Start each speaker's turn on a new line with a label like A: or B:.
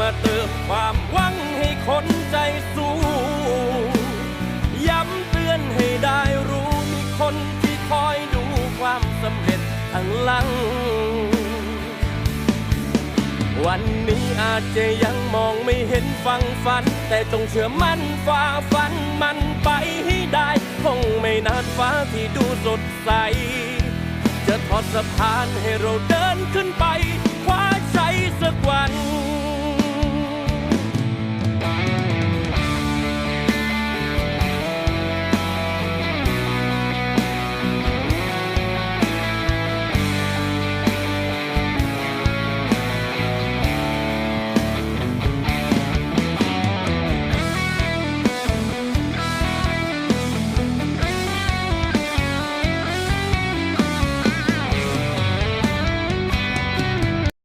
A: มาเติมความหวังให้คนใจสู้ย้ำเตือนให้ได้รู้มีคนที่คอยดูความสำเร็จทางหลัง วันนี้อาจจะยังมองไม่เห็นฟังฝัน แต่จงเชื่อมั่นฝ่าฟันมันไปให้ได้ คงไม่นานฟ้าที่ดูสดใส จะทอดสะพานให้เราเดินขึ้นไป